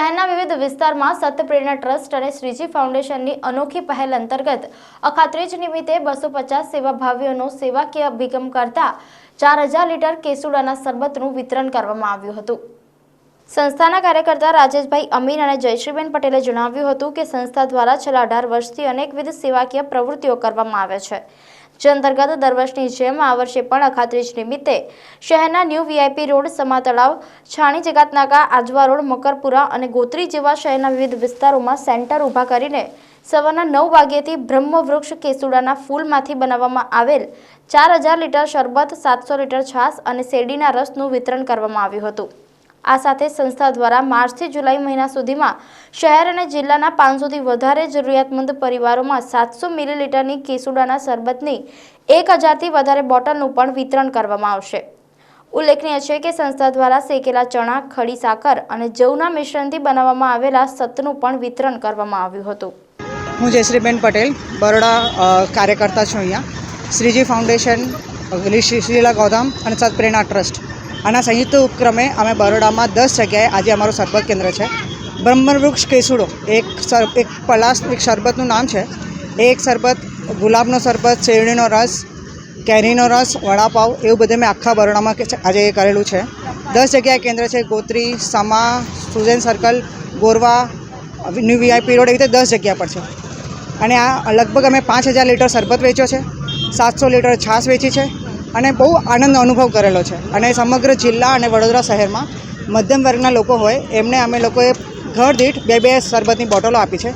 વિવિધ વિસ્તારમાં સત્યપ્રેરણા ટ્રસ્ટ અને શ્રીજી ફાઉન્ડેશનની અનોખી પહેલ અંતર્ગત અખાત્રીજ નિમિત્તે બસો પચાસ સેવાભાવીઓનો સેવાકીય અભિગમ કરતા ચાર હજાર લીટર કેસુડાના શરબતનું વિતરણ કરવામાં આવ્યું હતું. સંસ્થાના કાર્યકર્તા રાજેશભાઈ અમીર અને જયશ્રીબેન પટેલે જણાવ્યું હતું કે સંસ્થા દ્વારા છેલ્લા અઢાર વર્ષથી અનેકવિધ સેવાકીય પ્રવૃત્તિઓ કરવામાં આવે છે, જે અંતર્ગત દર વર્ષની જેમ આ વર્ષે પણ અખાત્રીજ નિમિત્તે શહેરના ન્યૂ વીઆઈપી રોડ સમા તળાવ, છાણી જગાતનાકા, આજવા રોડ, મકરપુરા અને ગોત્રી જેવા શહેરના વિવિધ વિસ્તારોમાં સેન્ટર ઊભા કરીને સવારના નવ વાગ્યેથી બ્રહ્મવૃક્ષ કેસુડાના ફૂલમાંથી બનાવવામાં આવેલ ચાર હજાર લીટર શરબત, સાતસો લીટર છાસ અને શેરડીના રસનું વિતરણ કરવામાં આવ્યું હતું. આ સાથે સંસ્થા દ્વારા માર્ચથી જુલાઈ મહિના સુધીમાં શહેર અને જિલ્લાના પાંચસોથી વધારે જરૂરિયાતમંદ પરિવારોમાં સાતસો મિલીલીટરની કેસુડાના શરબતની એક હજારથી વધારે બોટલનું પણ વિતરણ કરવામાં આવશે. ઉલ્લેખનીય છે કે સંસ્થા દ્વારા શેકેલા ચણા, ખડી સાકર અને જવના મિશ્રણથી બનાવવામાં આવેલા સતનું પણ વિતરણ કરવામાં આવ્યું હતું. હું જયશ્રીબેન પટેલ, બરોડા કાર્યકર્તા છું અહીંયા. શ્રીજી ફાઉન્ડેશન શ્રીલા ગૌધામ અને સત્પ્રેરણા ટ્રસ્ટ. આના સંયુક્ત ઉપક્રમે અમે બરોડામાં દસ જગ્યાએ આજે અમારું સરબત કેન્દ્ર છે. બ્રહ્મવૃક્ષ કેસુડો, એક સર, એક પલાસ એક શરબતનું નામ છે. એ એક શરબત, ગુલાબનો શરબત, શેરડીનો રસ, કેરીનો રસ, વડાપાવ, એવું બધે મેં આખા બરોડામાં આજે કરેલું છે. દસ જગ્યાએ કેન્દ્ર છે, Gotri, Sama, Sujan circle, Gorwa, new VIP road, એવી રીતે દસ જગ્યા પર છે. અને આ લગભગ અમે પાંચ હજાર લીટર શરબત વેચ્યો છે. સાતસો લીટર છાશ વેચી છે. અને બહુ આનંદ અનુભવ કરેલો છે. અને સમગ્ર જિલ્લા અને વડોદરા શહેરમાં મધ્યમ વર્ગના લોકો હોય, એમને અમે લોકોએ ઘર દીઠ બે બે શરબતની બોટલો આપી છે.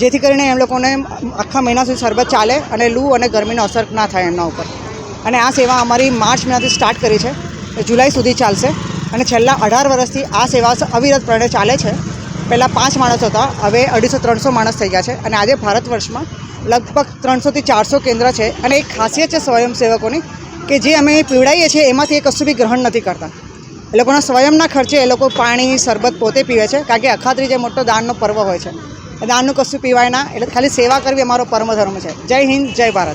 જેથી કરીને એમ લોકોને આખા મહિના સુધી શરબત ચાલે અને લૂ અને ગરમીનો અસર ના થાય એમના ઉપર. અને આ સેવા અમારી માર્ચ મહિનાથી સ્ટાર્ટ કરી છે. જુલાઈ સુધી ચાલશે. અને છેલ્લા અઢાર વર્ષથી આ સેવા અવિરતપણે ચાલે છે. પહેલાં પાંચ માણસ હતા, હવે અઢીસો ત્રણસો માણસ થઈ ગયા છે. અને આજે ભારત વર્ષમાં લગભગ ત્રણસોથી ચારસો કેન્દ્ર છે. અને એક ખાસિયત છે સ્વયંસેવકોની કે જે અમે પીવડાવીએ છીએ, એમાંથી એ કશું બી ગ્રહણ નથી કરતા. એ લોકોના સ્વયંના ખર્ચે એ લોકો પાણી, શરબત પોતે પીવે છે, કારણ કે અખાત્રી જે મોટો દાનનો પર્વ હોય છે દાનનું કશું પીવાય ના, એટલે ખાલી સેવા કરવી અમારો પરમ ધર્મ છે. જય હિન્દ, જય ભારત.